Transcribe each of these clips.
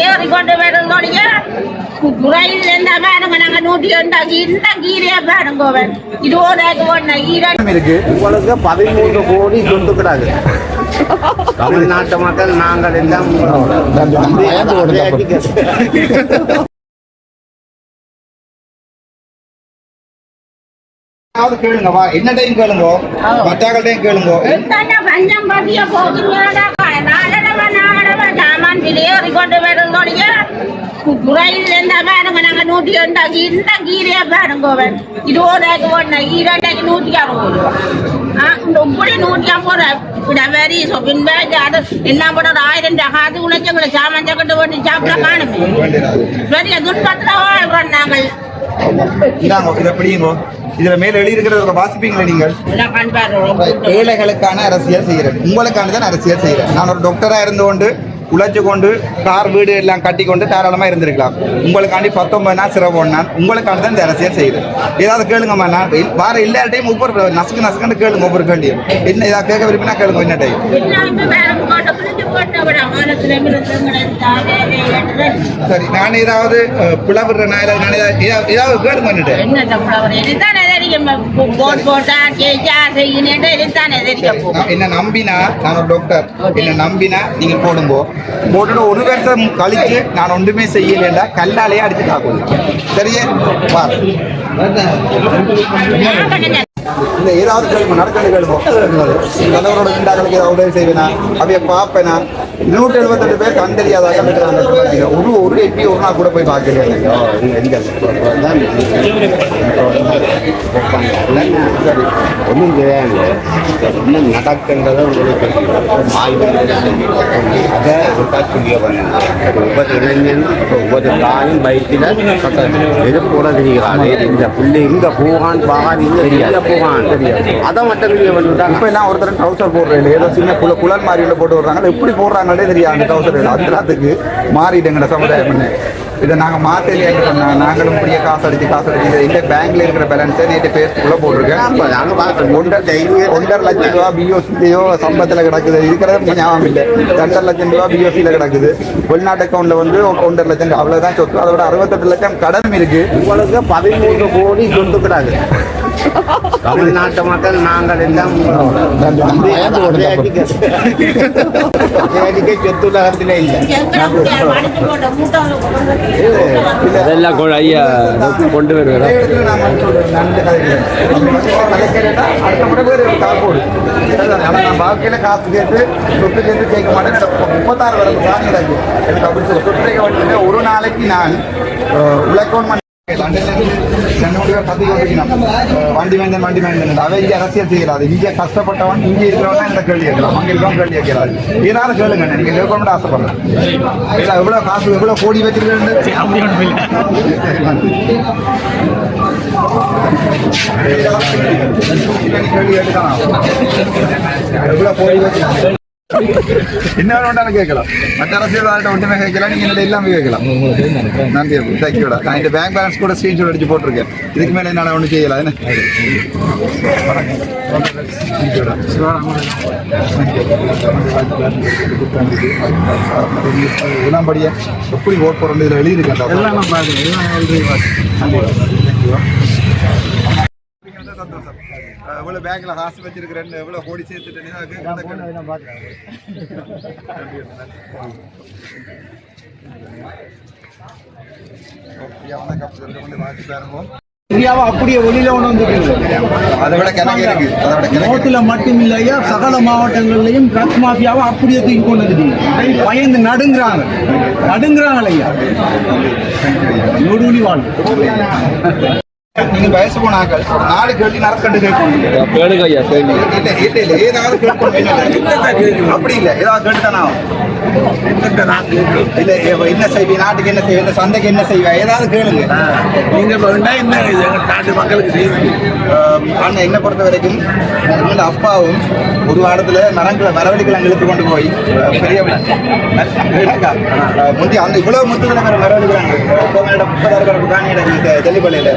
ஏறி கொண்டு வருதோடைய குறையில் இருந்த பாருங்க நாங்க நூற்றி எண்டாக்கி இந்த கீரையா அவன் இதோட ஒண்ணு ஈரன் இருக்கு உங்களுக்கு பதிமூன்று கோடி சொத்துக்கிறாங்க தமிழ்நாட்டு மக்கள் நாங்கள் எல்லாம் கேளுங்க வா என்னடையும் கேளுங்க மற்றாக்கள்டையும் கேளுங்க எத்தனை பஞ்சம் பத்திய கொண்டு வருதோடைய குறையில் இருந்த பாருங்க நாங்க நூற்றி எண்டாக்கி இந்த கீரையா பாருங்க அவன் ஒண்ணு ஈரண்டைக்கு நூற்றி அறுபது ரூபா இப்படி நூற்றி ஐம்பது ரூபா வரி சொப்பின் பேஜ் அது என்ன போட ஆயிரம் காசு உழைச்சவங்களை சாமான் சக்கட்டு பண்ணி சாப்பிட காணுமே பெரிய துன்பத்தில் நாங்கள் இந்தாங்க இதை பிடிங்க இதுல மேல எழுதியிருக்கிறத வாசிப்பீங்களா நீங்கள்? ஏழைகளுக்கான அரசியல் செய்கிறேன். உங்களுக்கான தான் அரசியல் செய்கிறேன். நான் ஒரு டாக்டரா இருந்து கொண்டு உழைச்சு கொண்டு கார் வீடு எல்லாம் கட்டி கொண்டு தாராளமா இருந்திருக்கலாம். உங்களுக்காண்டி பத்தொன்பது நாள் சிரமம் நான் உங்களுக்காண்டி தான் இந்த அரசியல் செய்கிறேன். ஏதாவது கேளுங்கம்மா நான் வார எல்லா டைம் ஒவ்வொரு நசுக்கு நசுக்குன்னு கேளுங்க ஒவ்வொரு கேள்வியும். என்ன ஏதாவது கேட்க விரும்பினா கேளுங்க என்ன டைம்? சரி நான் ஏதாவது பிளவுற நான் ஏதாவது நான் ஏதாவது கேளுங்க என்னட்டு என்ன நம்பினா நான் டாக்டர் என்ன நம்பினா நீங்க போடுங்க. போட்டுட்டு ஒரு வருஷம் கழிச்சு நான் ஒன்றுமே செய்யலைண்டா கல்லாலேயே அடிச்சு தாக்குது சரியே பாரு இந்த ஏதாவது கேள்வி நடக்கிறது கேள்வோம் நல்லவரோட இண்டாக்களுக்கு ஏதாவது உதவி செய்வேனா அப்படியே பார்ப்பேனா நூற்றி எழுபத்தெட்டு பேர் கண் தெரியாதாக இருக்கிறாங்க ஒரு ஒரு எப்பி ஒரு நாள் கூட போய் பார்க்கலையா ஒன்றும் தெரியாது என்ன நடக்கின்றதை உங்களுக்கு அதை ஒருத்தர் சொல்லிய ஒவ்வொரு இளைஞன் ஒவ்வொரு தாயும் பைக்கில் எது போட தெரியாது இந்த பிள்ளை இங்கே போகான் பாகான் இங்கே தெரியாது போகான் தெரியாது. அதை மட்டும் நீங்கள் வந்துட்டாங்க இப்ப எல்லாம் ஒருத்தர் ட்ரௌசர் போடுறேன் ஏதோ சின்ன குல குளல் மாதிரி உள்ள போட்டு வர்றாங்க. எப்படி போடுறாங்களே தெரியாது அந்த ட்ரௌசர் அந்த எல்லாத்துக்கு மாறிடுங்கிற சமுதாயம் இதை நாங்கள் மாற்றலையே பண்ணா நாங்களும் பெரிய காசு அடிச்சு காசு அடிச்சு இந்த பேங்க்ல இருக்கிற பேலன்ஸை நேற்று பேஸ்புக்குள்ள போட்டிருக்கேன். ஒன்றரை ஒன்றரை லட்சம் ரூபா பிஓசிலையோ சம்பளத்தில் கிடக்குது. இருக்கிறது ஞாபகம் இல்லை. ரெண்டரை லட்சம் ரூபா பிஓசியில் கிடக்குது. வெளிநாட்டு அக்கௌண்ட்ல வந்து ஒன்றரை லட்சம் அவ்வளவுதான் சொத்து. அதோட அறுபத்தெட்டு லட்சம் கடன் இருக்கு. உங்களுக்கு பதிமூன்று கோடி சொத்துக்கிறாங்க தமிழ்நாட்டு மக்கள் நாங்கள் எல்லாம் சொத்துலகத்தில் இல்லை. அதெல்லாம் ஐயா கொண்டு வருவாரா? வாழ்க்கையில காசு கேட்டு சொத்து கேட்டு கேட்க மாட்டேன் முப்பத்தாறு வரை வாங்கிடாச்சு எனக்கு அப்படி சொத்து ஒரு நாளைக்கு நான் உலகம் வண்டி வேந்தன் வண்டி வேந்தன் அவன் இங்கே அரசியல் செய்கிறாரு இங்கே கஷ்டப்பட்டவன் இங்கே இருக்கிறவன் இந்த கேள்வி கேட்கலாம் அங்கே இருக்கவன் கேள்வி கேட்கிறாரு இதனால கேளுங்க நீங்க கேட்கணும்னு ஆசைப்படுறேன் இல்லை எவ்வளவு காசு எவ்வளவு கோடி வச்சிருக்கேன் எவ்வளவு கோடி வச்சிருக்கேன் என்ன வேண்டாலும் கேட்கலாம் மற்ற அரசியல்வாதிட்ட ஒன்றுமே கேட்கலாம் நீங்க என்னோட எல்லாமே கேட்கலாம் நன்றி தேங்க்யூடா நான் இந்த பேங்க் பேலன்ஸ் கூட ஸ்க்ரீன்ஷாட் அடிச்சு போட்டிருக்கேன் இதுக்கு மேலே என்னால் ஒன்றும் செய்யலாம் என்ன தேங்க்யூடா உடம்படியா எப்படி ஓட் போடுறது இதில் எழுதியிருக்கேன் சந்தோஷம் எவ்வளோ பேங்க்ல காசு வச்சிருக்கிறேன்னு எவ்வளோ கோடி சேர்த்துட்டேன்னு இந்தியாவை அப்படியே வெளியில கொண்டு அதை விட கிணக்கு இருக்கு அதை விட மட்டும் இல்லையா சகல மாவட்டங்கள்லயும் ட்ரக் மாஃபியாவை அப்படியே தூக்கி கொண்டு வந்துட்டீங்க பயந்து நடுங்குறாங்க. நடுங்குறாங்க ஐயா. நொடுவலி வாழ் நீங்க வயசு போன ஆக்கள் ஒரு நாலு கேள்வி நடக்கண்டு கேட்கணும் கேளுங்க ஐயா கேள்வி இல்ல இல்ல இல்ல ஏதாவது கேட்கணும் அப்படி இல்ல ஏதாவது கேட்டுதானா? இல்ல என்ன செய்வீங்க நாட்டுக்கு என்ன செய்வீங்க சந்தைக்கு என்ன செய்வீங்க ஏதாவது கேளுங்க. நீங்க என்ன நாட்டு மக்களுக்கு செய்யுங்க ஆஹ் அண்ணன் என்ன பொறுத்த வரைக்கும் அப்பாவும் ஒரு வாரத்துல மரங்களை மரவள்ளிக்கிழங்கு இழுத்து கொண்டு போய் பெரிய ஆஹ் முந்தி அந்த இவ்வளவு முத்துக்கிழங்கு மரவள்ளிக்கிழங்கு கோவிலிடம் முப்பதாயிரம் கிராம் காணியிடம் தெல்லிப்பள்ளியில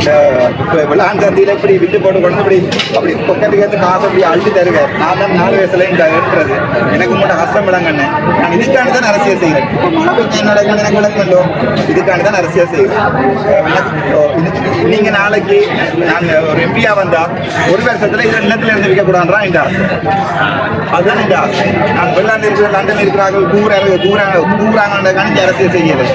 இப்போ விளாண்டத்தில் இப்படி விட்டு போட்டு கொண்டு இப்படி அப்படி பக்கத்துக்கு வந்து காசு அப்படி அழுத்தி தருவேன். நான் தான் நாலு வயசுல இருக்கிறது. எனக்கு மட்டும் கஷ்டம் விளங்கண்ணே. நான் இதுக்காண்டி தான் அரசியல் செய்கிறேன் என்னோட மழை பெய்ஞ்சு எனக்கு விளங்கண்டோ இதுக்காண்டி தான் அரசியல் செய்கிறேன் எனக்கு நீங்க நாளைக்கு நான் ஒரு எம்பியா வந்தா ஒரு வருஷத்துல இந்த நிலத்துல இருந்து விற்கக்கூடாதுன்றா இந்த ஆசை அதுதான் இந்த ஆசை நான் வெளிநாட்டு இருக்கிற லண்டன் இருக்கிறார்கள் கூறாங்க கூறாங்க கூறாங்க கணிஞ்ச அரசியல் செய்யல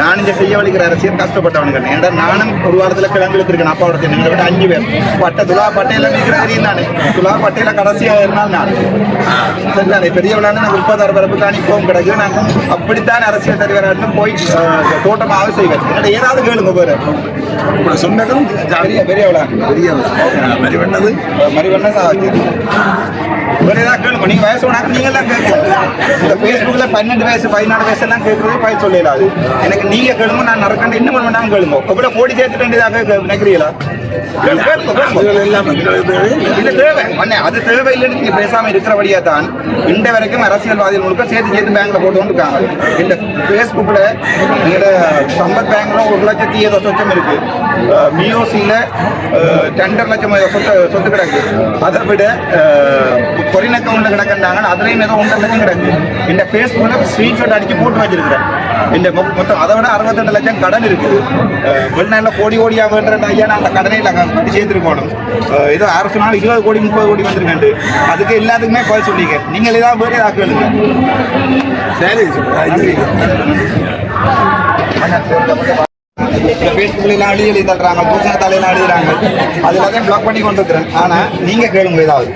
நான் இங்க செய்ய வலிக்கிற அரசியல் கஷ்டப்பட்டவனுங்க ஏன்னா நானும் ஒரு வாரத்துல கிளம்பி இருக்கேன் அப்பாவோட சேர்ந்து எங்களை விட அஞ்சு பேர். பட்ட துலா பட்டையில நிற்கிற தெரியும் நானே துலா பட்டையில கடைசியா இருந்தால் நான். சரிதானே பெரிய விழான்னு நான் முப்பதாறு பரப்பு காணி போகும் கிடக்கு நான் அப்படித்தான் அரசியல் தலைவராட்டும் போய் தோட்டமாக செய்வேன். ஏதாவது கேளுங்க பேரு சொன்னதும் பெரிய பெரிய விழா பெரிய மறிவண்ணது. மறிவண்ண சாட்சி வேற ஏதாவது கேளுங்க. நீங்க வயசு உனக்கு நீங்க எல்லாம் கேட்கணும் இந்த ஃபேஸ்புக்கில் பன்னெண்டு வயசு பதினாலு வயசு எல்லாம் கேட்குறது பயிர் சொல்லலாது எனக்கு நீங்கள் கேளுங்க நான் நடக்கணும் இன்னும் பண்ண வேண்டாம் கேளுங்க. எப்படி கோடி சேர்த்துட்டு வேண்டியதாக நினைக்கிறீங்களா? தேவை அது தேவை இல்லைன்னு நீங்க பேசாம இருக்கிறபடியா தான் இந்த வரைக்கும் அரசியல்வாதிகள் முழுக்க சேர்த்து சேர்த்து பேங்க்ல போட்டு இருக்காங்க. இந்த பேஸ்புக்ல எங்களோட சம்பத் பேங்க்ல ஒரு லட்சத்தி ஏதோ சொச்சம் இருக்கு. மியோசியில ரெண்டரை லட்சம் சொத்து சொத்து கிடக்கு. அதை விட கொரின் அக்கௌண்ட்ல கிடக்குறாங்க அதுலயும் ஏதோ ஒன்றரை லட்சம் கிடக்கு. இந்த பேஸ்புக்ல ஸ்கிரீன்ஷாட் அடிச்சு போட்டு வச்சிருக்கிறேன். இந்த மொத்தம் அதை விட அறுபத்தெண்டு லட்சம் கடன் இருக்கு. அஹ், கோடி கோடியா வேண்டிய ஐயா நான் அந்த கடனை சேர்த்துருக்கணும் அஹ், ஏதோ அரசு நாள் இருபது கோடி முப்பது கோடி வந்திருக்கேன் அதுக்கு எல்லாத்துக்குமே பதில் சொல்லிங்க நீங்கள் ஏதாவது வேறு ஏதாவது கேளுங்க. சரி. நன்றி. ஃபேஸ்புக்கில் எல்லாம் அழியலி தள்ளுறாங்க பூசணத்தாலையெல்லாம் அழியிறாங்க அது எல்லாத்தையும் பிளாக் பண்ணி கொண்டு இருக்கிறேன் ஆனா நீங்க கேளுங்க ஏதாவது.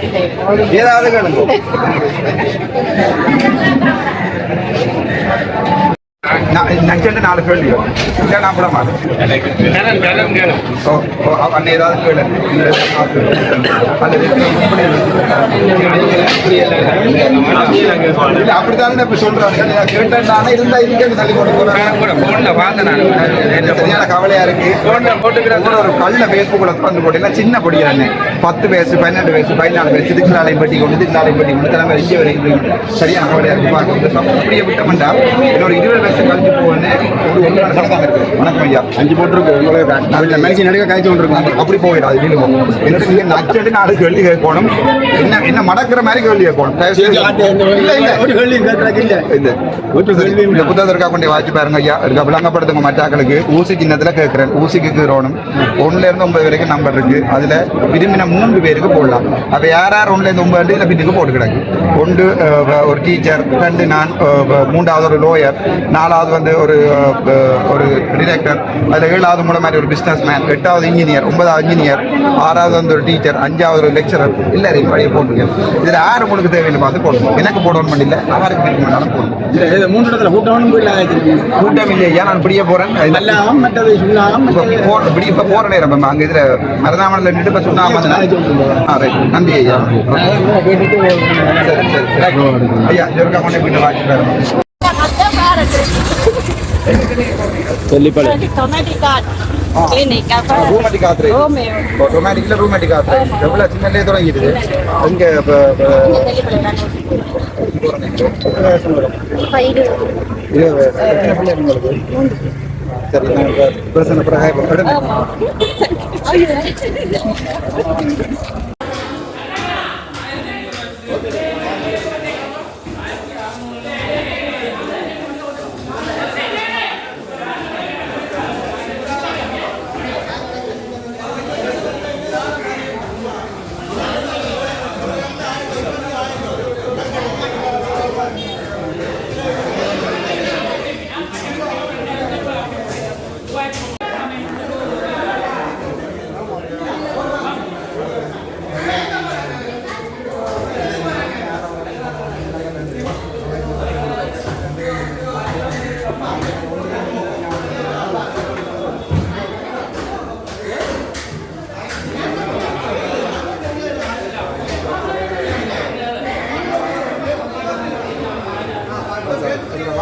ஏதாவது கேளுங்க. நச்சண்டு நாலு கேள்வி இல்லை நான் கூட மாட்டேன் ஓ ஓ அண்ணன் ஏதாவது கேளு. இல்லை, நான் அப்படித்தானே நான் இப்ப. நான் கேட்டேன் நானே இருந்தா இருக்கேன்னு தள்ளி கொண்டு போறேன். எனக்கு சரியான கவலையா இருக்கு. கூட ஒரு கல்ல பேஸ்புக்ல திறந்து போட்டீங்கன்னா சின்ன பொடியானே பத்து வயசு பன்னெண்டு வயசு பதினாலு வயசு இதுக்குள்ளாலையும் பட்டி கொண்டு இதுக்குள்ளாலையும் பட்டி கொண்டு தலைமை இங்கே வரைக்கும் சரியான கவலையா இருக்கு. பார்க்க அப்படியே விட்டோம்டா இன்னொரு இருபது வருஷம் கழிஞ்சு போவேன்னு ஒரு ஒன்று நடக்காம இருக்கு. வணக்கம் ஐயா. அஞ்சு போட்டுருக்கு. உங்களை மேலே நடுக்க காய்ச்சி கொண்டிருக்கோம் அப்படி போயிடும் அது வீடு என்னோட நீங்க நச்சடி நாலு கேள்வி கேட்கணும் என்ன என்ன மடக்கிற மாதிரி கேள்வி கேட்கணும் இல்ல, இல்ல. இல்ல. இந்த புத்தகத்திற்காக கொண்டு வாட்சி பாருங்க ஐயா. இருக்க விளங்கப்படுத்துங்க மற்றாக்களுக்கு ஊசி சின்னத்துல கேட்கிறேன். ஊசிக்கு கீரோணும் ஒண்ணுல இருந்து ஒன்பது வரைக்கும் நம்பர் இருக்கு. அதுல விரும்பின மூன்று பேருக்கு போடலாம். அப்ப யார் யார் ஒண்ணுல இருந்து ஒன்பது இதுல பின்னுக்கு போட்டு கிடக்கு ஒன்று அஹ், ஒரு டீச்சர் ரெண்டு நான் அஹ், மூன்றாவது ஒரு லோயர் நாலாவது வந்து ஒரு ஒரு டிரெக்டர் அதுல ஏழாவது மூலம் மாதிரி ஒரு பிசினஸ் மேன் எட்டாவது இன்ஜினியர் ஒன்பதாவது இன்ஜினியர் ஆறாவது வந்து ஒரு டீச்சர் அஞ்சாவது ஒரு லெக்சரர் எல்லாரையும் பழைய போட்டுருக்கேன் இதுல யார் உங்களுக்கு தேவைன்னு பார்த்து போடணும். எனக்கு போடணும் இல்லை பிடிக்க வேண்டாலும் போடணும். மூன்று இடத்துல போயிடலாம் கூட்டம் இல்லையா நான் இப்ப போற இப்படி இப்ப போற நேரம் அங்க இதுல மருதாமணில நின்று இப்ப சொன்னாம ஆ, right. நன்றி ஐயா. சரி சரி. ஐயா இதற்காக கொண்டு போயிட்டு வாங்கி apa? ரூமேட்டிக் ஆத்திரை Romeo. ரொமாட்டிக்ல ரூமேட்டிக் ஆத்திரை எவ்வளவு சின்னலே தொடங்கிடுது இங்க இப்ப இப்ப Paidu. இது எத்தனை பிள்ளைங்க உங்களுக்கு சரி நான் இப்ப பிரசன்ன பிறகு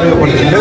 அறிமுகப்படுத்திட்டு